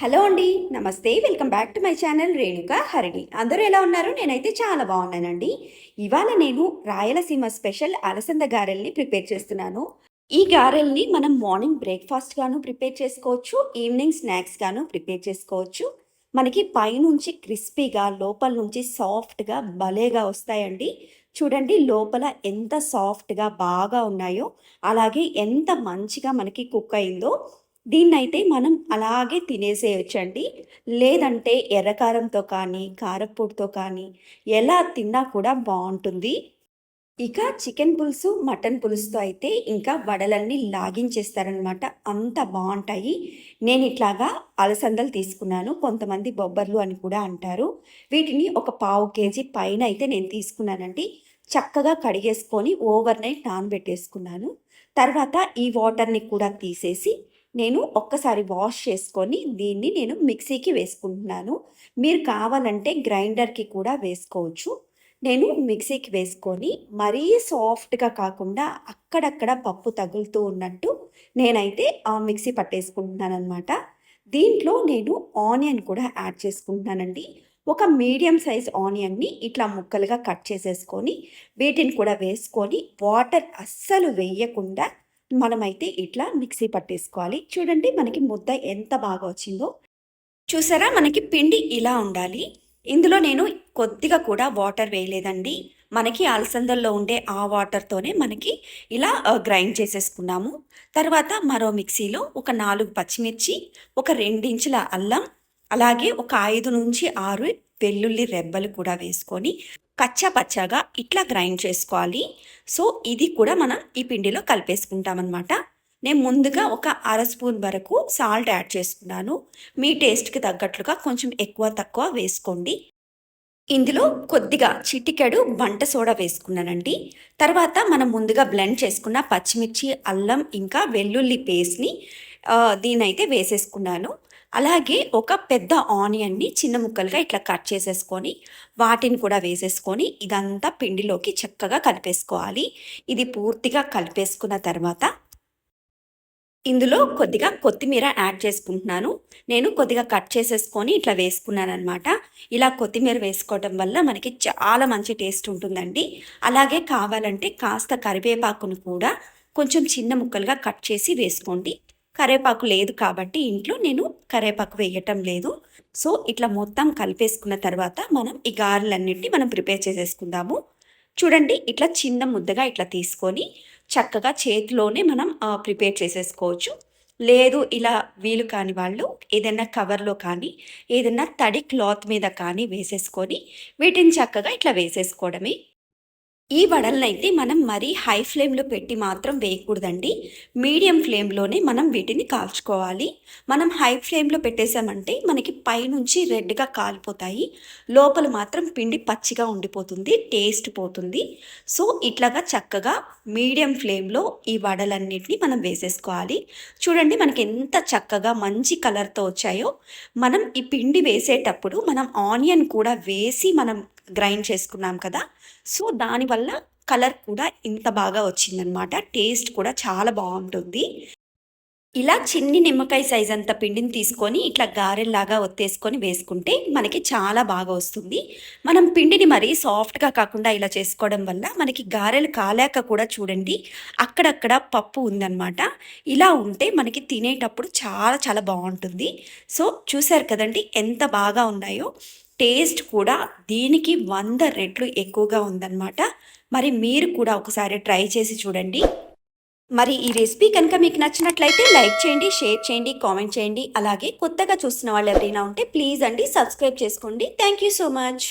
Hello అండి నమస్తే. Welcome back to my channel Renuka Harini. అందరూ ఎలా ఉన్నారు? నేనైతే చాలా బాగున్నానండి. ఇవాళ నేను రాయలసీమ స్పెషల్ అలసంద గారెల్ని ప్రిపేర్ చేస్తున్నాను. ఈ గారెల్ని మనం మార్నింగ్ బ్రేక్ఫాస్ట్గాను ప్రిపేర్ చేసుకోవచ్చు ఈవినింగ్ స్నాక్స్గాను ప్రిపేర్ చేసుకోవచ్చు. మనకి పైనుంచి క్రిస్పీగా లోపల నుంచి సాఫ్ట్గా భలేగా వస్తాయండి. చూడండి లోపల ఎంత సాఫ్ట్గా బాగా ఉన్నాయో అలాగే ఎంత మంచిగా మనకి కుక్ అయిందో. దీన్నైతే మనం అలాగే తినేసేయొచ్చండి. లేదంటే ఎర్రకారంతో కానీ కారపొడితో కానీ ఎలా తిన్నా కూడా బాగుంటుంది ఇక చికెన్ పులుసు మటన్ పులుసుతో అయితే ఇంకా వడలన్నీ లాగించేస్తారనమాట అంత బాగుంటాయి నేను ఇట్లాగా అలసందలు తీసుకున్నాను. కొంతమంది బొబ్బర్లు అని కూడా అంటారు. వీటిని ఒక పావు కేజీ పైన అయితే నేను తీసుకున్నానండి. చక్కగా కడిగేసుకొని ఓవర్ నైట్ నానబెట్టేసుకున్నాను. తర్వాత ఈ వాటర్ని కూడా తీసేసి నేను ఒక్కసారి వాష్ చేసుకొని దీన్ని నేను మిక్సీకి వేసుకుంటున్నాను. మీరు కావాలంటే గ్రైండర్కి కూడా వేసుకోవచ్చు. నేను మిక్సీకి వేసుకొని మరీ సాఫ్ట్గా కాకుండా అక్కడక్కడ పప్పు తగులుతూ ఉన్నట్టు నేనైతే ఆ మిక్సీ పట్టేసుకుంటున్నాను అనమాట దీంట్లో నేను ఆనియన్ కూడా యాడ్ చేసుకుంటున్నానండి. ఒక మీడియం సైజ్ ఆనియన్ని ఇట్లా ముక్కలుగా కట్ చేసేసుకొని వీటిని కూడా వేసుకొని వాటర్ అస్సలు వేయకుండా మనమైతే ఇట్లా మిక్సీ పట్టేసుకోవాలి. చూడండి మనకి ముద్ద ఎంత బాగా వచ్చిందో. చూసారా? మనకి పిండి ఇలా ఉండాలి. ఇందులో నేను కొద్దిగా కూడా వాటర్ వేయలేదండి. మనకి అలసందల్లో ఉండే ఆ వాటర్తోనే మనకి ఇలా గ్రైండ్ చేసేసుకున్నాము. తర్వాత మరో మిక్సీలో ఒక నాలుగు పచ్చిమిర్చి ఒక రెండించుల అల్లం అలాగే ఒక ఐదు నుంచి ఆరు వెల్లుల్లి రెబ్బలు కూడా వేసుకొని కచ్చా పచ్చాగా ఇట్లా గ్రైండ్ చేసుకోవాలి. సో ఇది కూడా మనం ఈ పిండిలో కలిపేసుకుంటామన్నమాట. నేను ముందుగా ఒక అర స్పూన్ వరకు సాల్ట్ యాడ్ చేసుకున్నాను. మీ టేస్ట్కి తగ్గట్లుగా కొంచెం ఎక్కువ తక్కువ వేసుకోండి. ఇందులో కొద్దిగా చిటికెడు వంట సోడా వేసుకున్నానండి. తర్వాత మనం ముందుగా బ్లెండ్ చేసుకున్న పచ్చిమిర్చి అల్లం ఇంకా వెల్లుల్లి పేస్ట్ని దీనైతే వేసేసుకున్నాను. అలాగే ఒక పెద్ద ఆనియన్ని చిన్న ముక్కలుగా ఇట్లా కట్ చేసేసుకొని వాటిని కూడా వేసేసుకొని ఇదంతా పిండిలోకి చక్కగా కలిపేసుకోవాలి. ఇది పూర్తిగా కలిపేసుకున్న తర్వాత ఇందులో కొద్దిగా కొత్తిమీర యాడ్ చేసుకుంటున్నాను. నేను కొద్దిగా కట్ చేసేసుకొని ఇట్లా వేసుకున్నాను అనమాట ఇలా కొత్తిమీర వేసుకోవటం వల్ల మనకి చాలా మంచి టేస్ట్ ఉంటుందండి. అలాగే కావాలంటే కాస్త కరివేపాకును కూడా కొంచెం చిన్న ముక్కలుగా కట్ చేసి వేసుకోండి. కరేపాకు లేదు కాబట్టి ఇంట్లో నేను కరేపాకు వేయటం లేదు. సో ఇట్లా మొత్తం కలిపేసుకున్న తర్వాత మనం ఈ గారెలన్నింటినీ మనం ప్రిపేర్ చేసేసుకుందాము. చూడండి ఇట్లా చిన్న ముద్దగా ఇట్లా తీసుకొని చక్కగా చేతిలోనే మనం ప్రిపేర్ చేసేసుకోవచ్చు. లేదు ఇలా వీలు కాని వాళ్ళు ఏదైనా కవర్లో కానీ ఏదైనా తడి క్లాత్ మీద కానీ వేసేసుకొని వీటిని చక్కగా ఇట్లా వేసేసుకోవడమే. ఈ వడలనైతే మనం మరీ హై ఫ్లేమ్లో పెట్టి మాత్రం వేయకూడదండి. మీడియం ఫ్లేమ్లోనే మనం వీటిని కాల్చుకోవాలి. మనం హై ఫ్లేమ్లో పెట్టేసామంటే మనకి పైనుంచి రెడ్గా కాలిపోతాయి. లోపల మాత్రం పిండి పచ్చిగా ఉండిపోతుంది టేస్ట్ పోతుంది. సో ఇట్లాగా చక్కగా మీడియం ఫ్లేమ్లో ఈ వడలన్నిటిని మనం వేసేసుకోవాలి. చూడండి మనకి ఎంత చక్కగా మంచి కలర్తో వచ్చాయో. మనం ఈ పిండి వేసేటప్పుడు మనం ఆనియన్ కూడా వేసి మనం గ్రైండ్ చేసుకున్నాం కదా. సో దానివల్ల కలర్ కూడా ఇంత బాగా వచ్చిందనమాట టేస్ట్ కూడా చాలా బాగుంటుంది. ఇలా చిన్ని నిమ్మకాయ సైజ్ అంత పిండిని తీసుకొని ఇట్లా గారెల్లాగా ఒత్తేసుకొని వేసుకుంటే మనకి చాలా బాగా వస్తుంది. మనం పిండిని మరీ సాఫ్ట్గా కాకుండా ఇలా చేసుకోవడం వల్ల మనకి గారెలు కాలేక కూడా చూడండి అక్కడక్కడ పప్పు ఉందన్నమాట. ఇలా ఉంటే మనకి తినేటప్పుడు చాలా చాలా బాగుంటుంది. సో చూసారు కదండి ఎంత బాగా ఉన్నాయో. టేస్ట్ కూడా దీనికి వంద రెట్లు ఎక్కువగా ఉందన్నమాట. మరి మీరు కూడా ఒకసారి ట్రై చేసి చూడండి. మరి ఈ రెసిపీ కనుక మీకు నచ్చినట్లయితే లైక్ చేయండి షేర్ చేయండి కామెంట్ చేయండి. అలాగే కొత్తగా చూస్తున్న వాళ్ళు ఎవరైనా ఉంటే ప్లీజ్ అండి సబ్స్క్రైబ్ చేసుకోండి. Thank you so much.